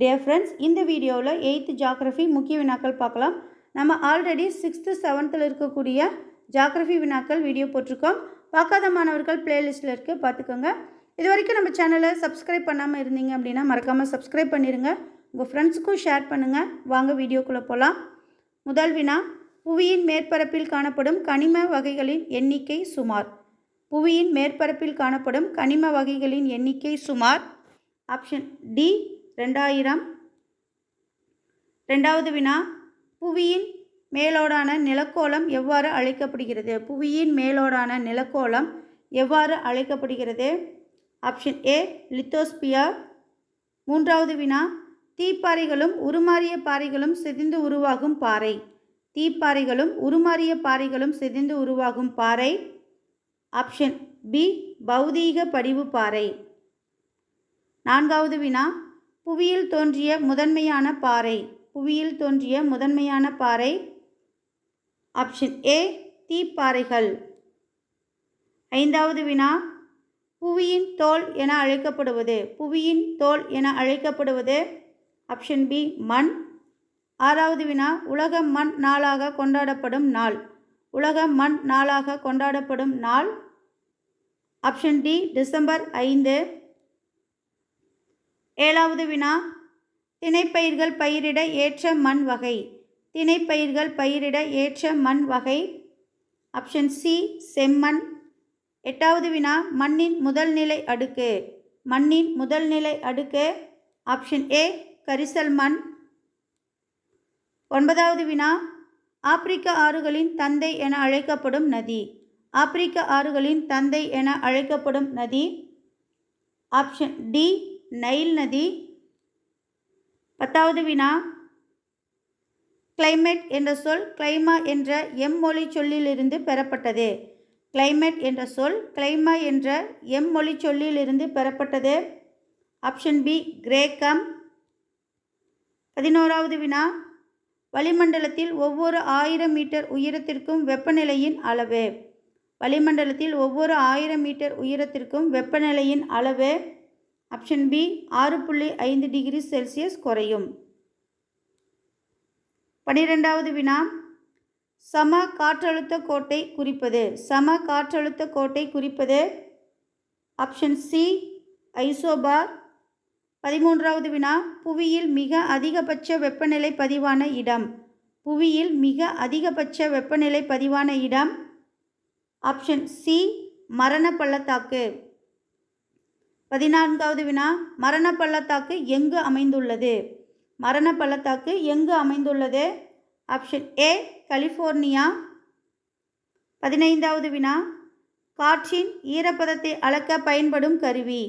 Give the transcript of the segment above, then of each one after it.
Dear friends இந்த வீடியோவில் eighth geography முக்கிய வினாக்கள் பார்க்கலாம். நம்ம ஆல்ரெடி சிக்ஸ்த்து செவன்த்தில் இருக்கக்கூடிய ஜாக்ரஃபி வினாக்கள் வீடியோ போட்டிருக்கோம். பார்க்காத மாணவர்கள் பிளேலிஸ்ட்டில் இருக்குது பார்த்துக்கோங்க. இது வரைக்கும் நம்ம சேனலை சப்ஸ்கிரைப் பண்ணாமல் இருந்தீங்க அப்படின்னா மறக்காமல் சப்ஸ்கிரைப் பண்ணிடுங்க உங்கள் ஃப்ரெண்ட்ஸுக்கும் ஷேர் பண்ணுங்கள் வாங்க வீடியோக்குள்ளே போகலாம் முதல் வினா புவியின் மேற்பரப்பில் காணப்படும் கனிம வகைகளின் எண்ணிக்கை சுமார். புவியின் மேற்பரப்பில் காணப்படும் கனிம வகைகளின் எண்ணிக்கை சுமார். ஆப்ஷன் டி ரெண்டாயிரம். ரெண்டாவது வினா புவியின் மேலோடான நிலக்கோலம் எவ்வாறு அழைக்கப்படுகிறது? புவியின் மேலோடான நிலக்கோலம் எவ்வாறு அழைக்கப்படுகிறது? ஆப்ஷன் ஏ லித்தோஸ்பியர் மூன்றாவது வினா தீப்பாறைகளும் உருமாறிய பாறைகளும் சிதைந்து உருவாகும் பாறை. தீப்பாறைகளும் உருமாறிய பாறைகளும் சிதைந்து உருவாகும் பாறை. ஆப்ஷன் பி பௌதீக படிவு பாறை. நான்காவது வினா புவியில் தோன்றிய முதன்மையான பாறை. புவியில் தோன்றிய முதன்மையான பாறை. ஆப்ஷன் ஏ தீப்பாறைகள். ஐந்தாவது வினா புவியின் தோல் என அழைக்கப்படுவது. புவியின் தோல் என அழைக்கப்படுவது. ஆப்ஷன் பி மண். ஆறாவது வினா உலக மண் நாளாக கொண்டாடப்படும் நாள். உலக மண் நாளாக கொண்டாடப்படும் நாள். ஆப்ஷன் டி டிசம்பர் ஐந்து. ஏழாவது வினா. திணைப்பயிர்கள் பயிரிட ஏற்ற மண் வகை. திணைப்பயிர்கள் பயிரிட ஏற்ற மண் வகை. ஆப்ஷன் சி செம்மண். எட்டாவது வினா மண்ணின் முதல் நிலை அடுக்கு. மண்ணின் முதல் நிலை அடுக்கு. ஆப்ஷன் ஏ கரிசல் மண். ஒன்பதாவது வினா ஆப்பிரிக்க ஆறுகளின் தந்தை என அழைக்கப்படும் நதி. ஆப்பிரிக்க ஆறுகளின் தந்தை என அழைக்கப்படும் நதி. ஆப்ஷன் டி நைல் நதி. பத்தாவது வினா. கிளைமேட் என்ற சொல் கிளைமா என்ற எம் மொழி சொல்லிலிருந்து பெறப்பட்டது. கிளைமேட் என்ற சொல் கிளைமா என்ற எம் மொழி சொல்லிலிருந்து பெறப்பட்டது. ஆப்ஷன் பி கிரேக்கம் பதினோராவது வினா. வளிமண்டலத்தில் ஒவ்வொரு ஆயிரம் மீட்டர் உயரத்திற்கும் வெப்பநிலையின் அளவு. வளிமண்டலத்தில் ஒவ்வொரு ஆயிரம் மீட்டர் உயரத்திற்கும் வெப்பநிலையின் அளவு. ஆப்ஷன் பி ஆறு புள்ளி ஐந்து டிகிரி செல்சியஸ் குறையும். பனிரெண்டாவது வினா சம காற்றழுத்த கோட்டை குறிப்பது. சம காற்றழுத்த கோட்டை குறிப்பது. Option C isobar. பதிமூன்றாவது வினா புவியில் மிக அதிகபட்ச வெப்பநிலை பதிவான இடம். புவியில் மிக அதிகபட்ச வெப்பநிலை பதிவான இடம். ஆப்ஷன் சி மரண பள்ளத்தாக்கு பதினான்காவது வினா மரண பள்ளத்தாக்கு எங்கு அமைந்துள்ளது? மரண பள்ளத்தாக்கு எங்கு அமைந்துள்ளது? ஆப்ஷன் ஏ கலிஃபோர்னியா பதினைந்தாவது வினா காற்றின் ஈரப்பதத்தை அளக்க பயன்படும் கருவி.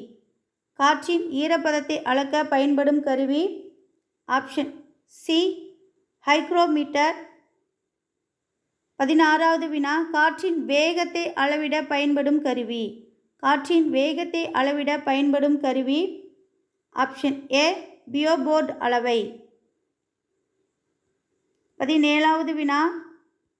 காற்றின் ஈரப்பதத்தை அளக்க பயன்படும் கருவி. ஆப்ஷன் சி ஹைக்ரோமீட்டர் பதினாறாவது வினா காற்றின் வேகத்தை அளவிட பயன்படும் கருவி. காற்றின் வேகத்தை அளவிட பயன்படும் கருவி ஆப்ஷன் ஏ பியோபோர்ட் அளவை. பதினேழாவது வினா.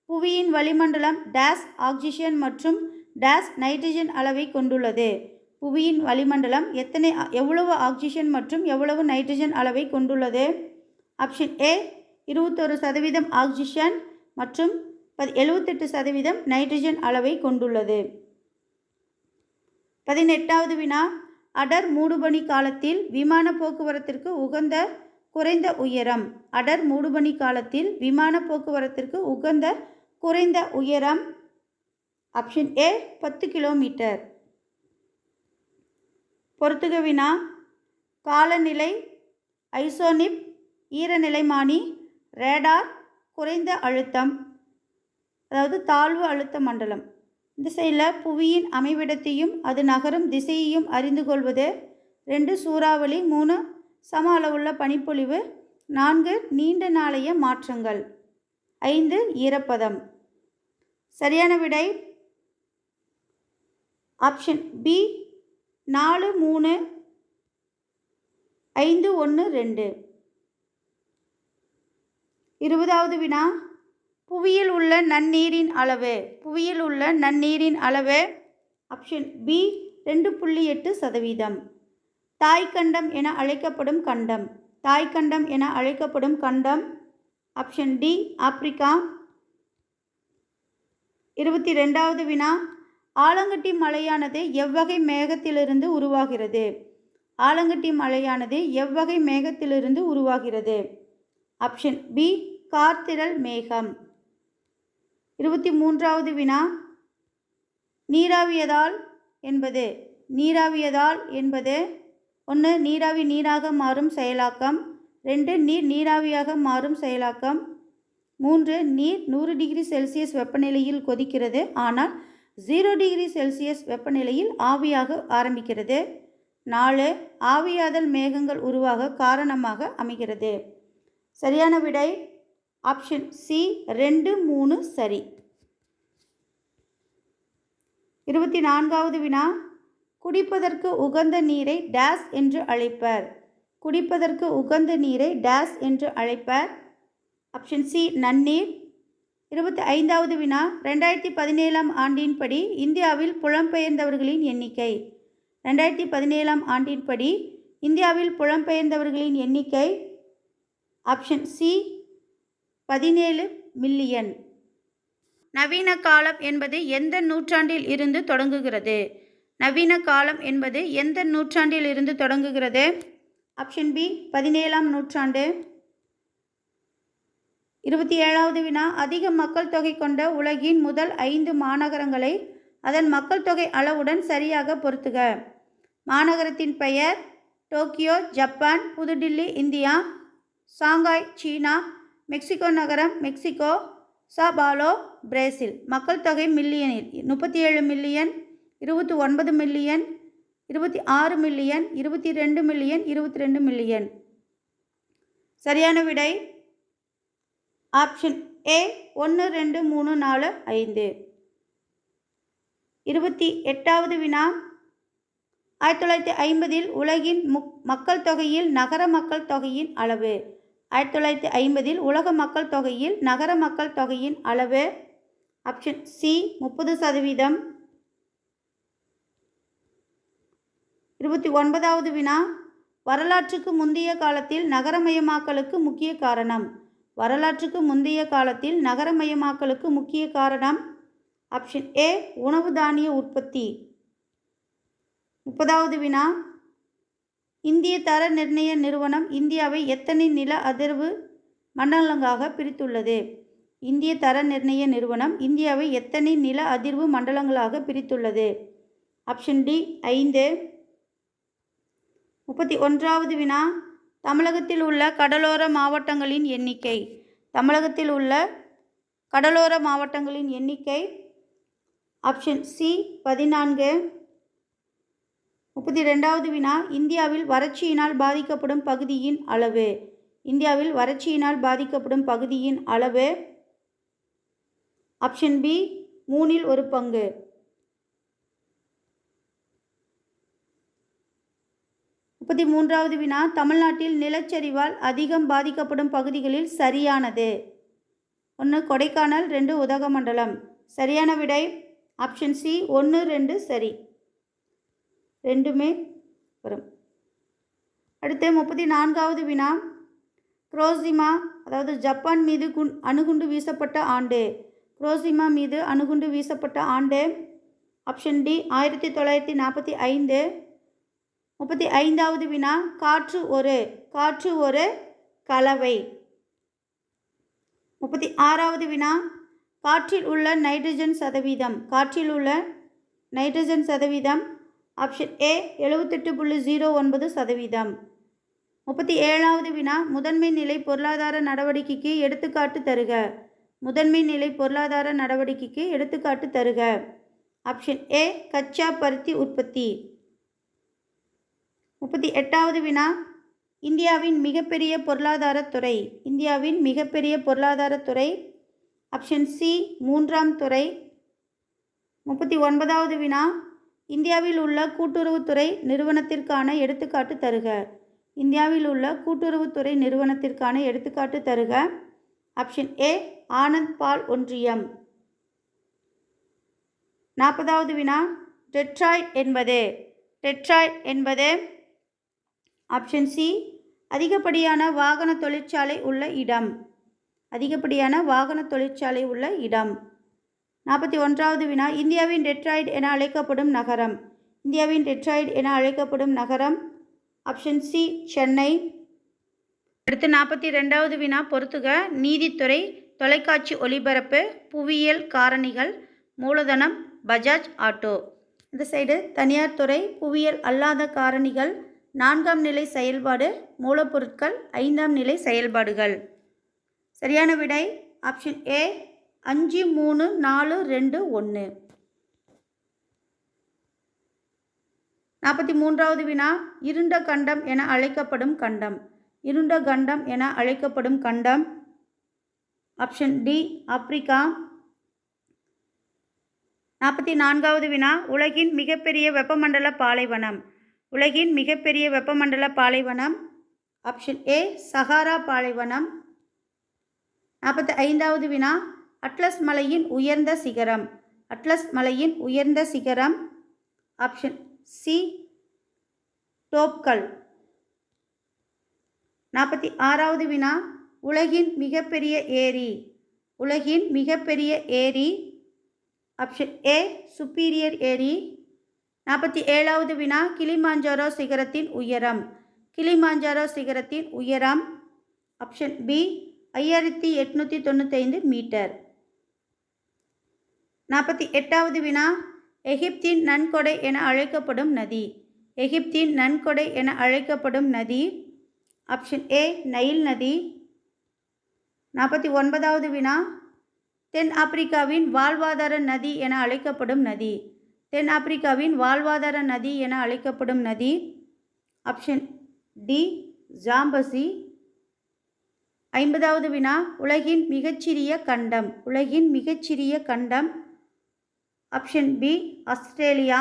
புவியின் வளிமண்டலம் டேஸ் ஆக்சிஜன் மற்றும் டேஸ் நைட்ரஜன் அளவை கொண்டுள்ளது. புவியின் வளிமண்டலம் எத்தனை எவ்வளவு ஆக்சிஜன் மற்றும் எவ்வளவு நைட்ரஜன் அளவை கொண்டுள்ளது? ஆப்ஷன் ஏ இருபத்தொரு சதவீதம் ஆக்சிஜன் மற்றும் பதி எழுபத்தெட்டு சதவீதம் நைட்ரஜன் அளவை கொண்டுள்ளது. பதினெட்டாவது வினா. அடர் மூடுபனி காலத்தில் விமான போக்குவரத்திற்கு உகந்த குறைந்த உயரம். அடர் மூடுபனி காலத்தில் விமான போக்குவரத்திற்கு உகந்த குறைந்த உயரம். ஆப்ஷன் ஏ பத்து கிலோமீட்டர். பொறுத்துக வினா. காலநிலை ஐசோனிப் ஈரநிலைமானி ரேடார் குறைந்த அழுத்தம் அதாவது தாழ்வு அழுத்த மண்டலம். இந்த சைடில் புவியின் அமைவிடத்தையும் அது நகரும் திசையையும் அறிந்து கொள்வது. ரெண்டு சூறாவளி மூணு சம அளவுள்ள பனிப்பொழிவு நான்கு நீண்ட நாளைய மாற்றங்கள். ஐந்து ஈரப்பதம். சரியான விடை? ஆப்ஷன் பி நாலு மூணு ஐந்து ஒன்று ரெண்டு. இருபதாவது வினா? புவியில் உள்ள நன்னீரின் அளவு. புவியில் உள்ள நன்னீரின் அளவு ஆப்ஷன் பி ரெண்டு புள்ளி எட்டு சதவீதம். தாய்க்கண்டம் என அழைக்கப்படும் கண்டம். தாய்க்கண்டம் என அழைக்கப்படும் கண்டம் ஆப்ஷன் டி ஆப்பிரிக்கா. இருபத்தி ரெண்டாவது வினா. ஆலங்கட்டி மலையானது எவ்வகை மேகத்திலிருந்து உருவாகிறது? ஆலங்கட்டி மலையானது எவ்வகை மேகத்திலிருந்து உருவாகிறது? ஆப்ஷன் பி கார்த்திரல் மேகம். இருபத்தி மூன்றாவது வினா. நீராவியதால் என்பது. நீராவியதால் என்பது. ஒன்று நீராவி நீராக மாறும் செயலாக்கம். ரெண்டு நீர் நீராவியாக மாறும் செயலாக்கம். மூன்று நீர் நூறு டிகிரி செல்சியஸ் வெப்பநிலையில் கொதிக்கிறது. ஆனால் ஜீரோ டிகிரி செல்சியஸ் வெப்பநிலையில் ஆவியாக ஆரம்பிக்கிறது. நாலு ஆவியாதல் மேகங்கள் உருவாக காரணமாக அமைகிறது. சரியான விடை ஆப்ஷன் சி ரெண்டு மூணு சரி. இருபத்தி நான்காவது வினா. குடிப்பதற்கு உகந்த நீரை டேஸ் என்று அழைப்பர். குடிப்பதற்கு உகந்த நீரை டேஸ் என்று அழைப்பர். ஆப்ஷன் சி நன்னீர். இருபத்தி ஐந்தாவது வினா. ரெண்டாயிரத்தி பதினேழாம் ஆண்டின்படி இந்தியாவில் புலம்பெயர்ந்தவர்களின் எண்ணிக்கை. ரெண்டாயிரத்தி பதினேழாம் ஆண்டின்படி இந்தியாவில் புலம்பெயர்ந்தவர்களின் எண்ணிக்கை. ஆப்ஷன் சி பதினேழு மில்லியன். நவீன காலம் என்பது எந்த நூற்றாண்டில் இருந்து தொடங்குகிறது? நவீன காலம் என்பது எந்த நூற்றாண்டில் இருந்து தொடங்குகிறது? ஆப்ஷன் பி பதினேழாம் நூற்றாண்டு. இருபத்தி ஏழாவது வினா அதிக மக்கள் தொகை கொண்ட உலகின் முதல் ஐந்து மாநகரங்களை அதன் மக்கள் தொகை அளவுடன் சரியாக பொருத்துக. மாநகரத்தின் பெயர் டோக்கியோ ஜப்பான் புதுடில்லி இந்தியா சாங்காய் சீனா மெக்சிகோ நகரம் மெக்சிகோ சாபாலோ பிரேசில். மக்கள் தொகை மில்லியனில் முப்பத்தி ஏழு மில்லியன் இருபத்தி ஒன்பது மில்லியன் இருபத்தி ஆறு மில்லியன் இருபத்தி ரெண்டு மில்லியன் இருபத்தி ரெண்டு மில்லியன். சரியான விடை? ஆப்ஷன் ஏ ஒன்று ரெண்டு மூணு நாலு ஐந்து. இருபத்தி எட்டாவது வினா. ஆயிரத்தி தொள்ளாயிரத்தி ஐம்பதில் உலகின் முக் மக்கள் தொகையில் நகர மக்கள் தொகையின் அளவு. ஆயிரத்தி தொள்ளாயிரத்தி ஐம்பதில் உலக மக்கள் தொகையில் நகர மக்கள் தொகையின் அளவு ஆப்ஷன் சி முப்பது சதவீதம். இருபத்தி ஒன்பதாவது வினா. வரலாற்றுக்கு முந்தைய காலத்தில் நகரமயமாக்கலுக்கு முக்கிய காரணம். வரலாற்றுக்கு முந்தைய காலத்தில் நகரமயமாக்கலுக்கு முக்கிய காரணம் ஆப்ஷன் ஏ உணவு தானிய உற்பத்தி. முப்பதாவது வினா. இந்திய தர நிர்ணய நிறுவனம் இந்தியாவை எத்தனை நில அதிர்வு மண்டலங்களாக பிரித்துள்ளது? இந்திய தர நிர்ணய நிறுவனம் இந்தியாவை எத்தனை நில அதிர்வு மண்டலங்களாக பிரித்துள்ளது? ஆப்ஷன் டி ஐந்து. முப்பத்தி ஒன்றாவது வினா. தமிழகத்தில் உள்ள கடலோர மாவட்டங்களின் எண்ணிக்கை. தமிழகத்தில் உள்ள கடலோர மாவட்டங்களின் எண்ணிக்கை. ஆப்ஷன் சி பதினான்கு. முப்பத்தி ரெண்டாவது வினா இந்தியாவில் வறட்சியினால் பாதிக்கப்படும் பகுதியின் அளவு. இந்தியாவில் வறட்சியினால் பாதிக்கப்படும் பகுதியின் அளவு ஆப்ஷன் பி மூணில் ஒரு பங்கு. முப்பத்தி மூன்றாவது வினா தமிழ்நாட்டில் நிலச்சரிவால் அதிகம் பாதிக்கப்படும் பகுதிகளில் சரியானது. ஒன்று கொடைக்கானல் ரெண்டு உதகமண்டலம். சரியான விடை ஆப்ஷன் சி ஒன்று ரெண்டு சரி. ரெண்டுமே வரும். அடுத்து முப்பத்தி நான்காவது வினா. குரோசிமா அதாவது ஜப்பான் மீது குண் அணுகுண்டு வீசப்பட்ட ஆண்டு. குரோசிமா மீது அணுகுண்டு வீசப்பட்ட ஆண்டு. ஆப்ஷன் டி ஆயிரத்தி தொள்ளாயிரத்தி நாற்பத்தி ஐந்து. முப்பத்தி ஐந்தாவது வினா காற்று ஒரு காற்று ஒரு கலவை. முப்பத்தி ஆறாவது வினா காற்றில் உள்ள நைட்ரஜன் சதவீதம் காற்றில் உள்ள நைட்ரஜன் சதவீதம் ஆப்ஷன் ஏ எழுபத்தெட்டு புள்ளி ஜீரோ ஒன்பது சதவீதம். முப்பத்தி ஏழாவது வினா முதன்மை நிலை பொருளாதார நடவடிக்கைக்கு எடுத்துக்காட்டு தருக. முதன்மை நிலை பொருளாதார நடவடிக்கைக்கு எடுத்துக்காட்டு தருக. ஆப்ஷன் ஏ கச்சா பருத்தி உற்பத்தி. முப்பத்தி எட்டாவது வினா இந்தியாவின் மிகப்பெரிய பொருளாதார துறை. இந்தியாவின் மிகப்பெரிய பொருளாதார துறை. ஆப்ஷன் சி மூன்றாம் துறை. முப்பத்தி ஒன்பதாவது வினா இந்தியாவில் உள்ள கூட்டுறவுத்துறை நிறுவனத்திற்கான எடுத்துக்காட்டு தருக. இந்தியாவில் உள்ள கூட்டுறவுத்துறை நிறுவனத்திற்கான எடுத்துக்காட்டு தருக. ஆப்ஷன் ஏ ஆனந்த் பால் ஒன்றியம். நாற்பதாவது வினா டெட்ராய்ட் என்பது. டெட்ராய்ட் என்பது. ஆப்ஷன் சி அதிகப்படியான வாகன தொழிற்சாலை உள்ள இடம். அதிகப்படியான வாகன தொழிற்சாலை உள்ள இடம். நாற்பத்தி ஒன்றாவது வினா இந்தியாவின் டெட்ராய்டு என அழைக்கப்படும் நகரம். இந்தியாவின் டெட்ராய்டு என அழைக்கப்படும் நகரம் ஆப்ஷன் சி சென்னை. அடுத்து நாற்பத்தி ரெண்டாவது வினா பொறுத்துக. நீதித்துறை தொலைக்காட்சி ஒளிபரப்பு புவியியல் காரணிகள் மூலதனம் பஜாஜ் ஆட்டோ. இந்த சைடு தனியார் துறை புவியியல் அல்லாத காரணிகள் நான்காம் நிலை செயல்பாடு மூலப்பொருட்கள் ஐந்தாம் நிலை செயல்பாடுகள். சரியான விடை ஆப்ஷன் ஏ அஞ்சு மூணு நாலு ரெண்டு ஒன்று நாற்பத்தி மூன்றாவது வினா இருண்ட கண்டம் என அழைக்கப்படும் கண்டம். இருண்ட கண்டம் என அழைக்கப்படும் கண்டம். Option D Africa. நாற்பத்தி நான்காவது வினா உலகின் மிகப்பெரிய வெப்பமண்டல பாலைவனம். உலகின் மிகப்பெரிய வெப்பமண்டல பாலைவனம். ஆப்ஷன் ஏ சஹாரா பாலைவனம். நாற்பத்தி ஐந்தாவது வினா அட்லஸ் மலையின் உயர்ந்த சிகரம். அட்லஸ் மலையின் உயர்ந்த சிகரம். ஆப்ஷன் சி டோப்கல் நாற்பத்தி ஆறாவது வினா. உலகின் மிகப்பெரிய ஏரி. உலகின் மிகப்பெரிய ஏரி. ஆப்ஷன் ஏ சுப்பீரியர் ஏரி. நாற்பத்தி ஏழாவது வினா. கிளிமாஞ்சாரோ சிகரத்தின் உயரம். கிளிமாஞ்சாரோ சிகரத்தின் உயரம். ஆப்ஷன் பி ஐயாயிரத்தி எட்நூற்றி தொண்ணூத்தைந்து மீட்டர். நாற்பத்தி எட்டாவது வினா. எகிப்தின் நன்கொடை என அழைக்கப்படும் நதி. எகிப்தின் நன்கொடை என அழைக்கப்படும் நதி. ஆப்ஷன் ஏ நைல் நதி. நாற்பத்தி ஒன்பதாவது வினா. தென் ஆப்பிரிக்காவின் வாழ்வாதார நதி என அழைக்கப்படும் நதி. தென் ஆப்பிரிக்காவின் வாழ்வாதார நதி என அழைக்கப்படும் நதி. ஆப்ஷன் டி ஜாம்பசி ஐம்பதாவது வினா. உலகின் மிகச்சிறிய கண்டம். உலகின் மிகச்சிறிய கண்டம். Option B Australia.